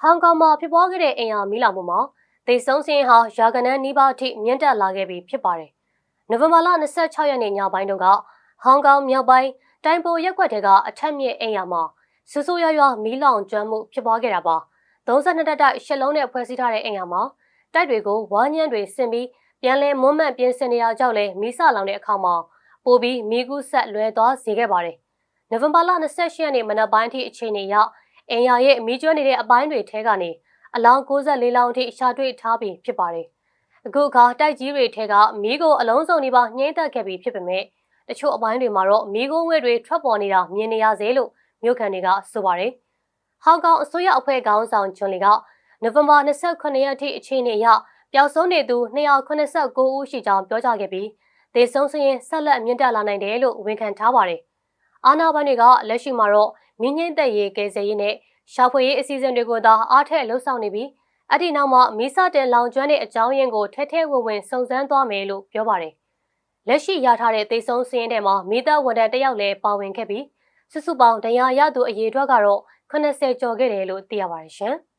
ဟောင်ကောင်မှာဖြစ်ပွားခဲ့တဲ့အိမ်ယာမီးလောင်မှုမှာသေဆုံးစင်းဟာရာဂနန်းနီးပါးအထိမြင့်တက်လာခဲ့ပြီဖြစ်ပါတယ်။နိုဝင်ဘာလ26ရက်နေ့ညပိုင်းတုန်းကဟောင်ကောင်မြောက်ပိုင်းတိုင်ပိုရက်ကွက်တဲကအထက်မြင့်အိမ်ယာမှာဆူဆူရွရွမီးလောင်ကျွမ်းမှုဖြစ်ပွားခဲ့တာပါ။32တက်တိုက်ရှစ်လုံးနဲ့ဖွဲ့စည်းထားတဲ့အိမ်ယာမှာတိုက်တွေကိုဝါညံ့တွေဆင်ပြီးပြန်လဲမွမ်းမံပြင်ဆင်နေရကြောက်လဲမီးစလောင်တဲ့အခါမှာပိုပြီးမီးကူးဆက်လွဲသွားစေခဲ့ပါတယ်။နိုဝင်ဘာလ28ရက်နေ့မနက်ပိုင်းအထိအချိန်နေရောက် အင်ယာရဲ့မီးကျွမ်းနေတဲ့အပိုင်းတွေထဲကနေအလောင်း64လောင်းအထိရှာတွေ့ထားပြီးဖြစ်ပါတယ်။အခုအခါတိုက်ကြီးတွေထဲကမီးကိုအလုံးစုံနေပါနှိမ့်သက်ခဲ့ပြီးဖြစ်ပေမဲ့တချို့အပိုင်းတွေမှာတော့မီးကုန်းဝဲတွေထွက်ပေါ်နေတာမြင်နေရစေလို့မြို့ခံတွေကဆိုပါတယ်။ဟောင်ကောင်အစိုးရအဖွဲ့ခေါင်းဆောင်ဂျွန်လီကနိုဝင်ဘာ29ရက်အထိအချိန်နေရပျောက်ဆုံးနေသူ289ဦးရှိကြောင်းပြောကြားခဲ့ပြီးဒေဆုံးစရင်ဆက်လက်မြင့်တက်လာနိုင်တယ်လို့ဝန်ခံထားပါတယ်။အာနာပိုင်တွေကလက်ရှိမှာတော့ မြင်းငိမ့်သက်ရေးကယ်ဆယ်ရေးနဲ့ရှာဖွေရေးအစီအစဉ်တွေကိုသာအားထက်လှုပ်ဆောင်နေပြီးအဲ့ဒီနောက်မှာမီးစတင်လောင်ကျွမ်းတဲ့အကြောင်းရင်းကိုထဲထဲဝင်ဝင်စုံစမ်းသွားမယ်လို့ပြောပါတယ်။လက်ရှိရထားတဲ့သေဆုံးစင်းထဲမှာမိသားဝန်ထမ်းတယောက်လည်းပါဝင်ခဲ့ပြီးစုစုပေါင်းတရားရသူအရေးအတွက်ကတော့80ကျော်ခဲ့တယ်လို့သိရပါတယ်ရှင်။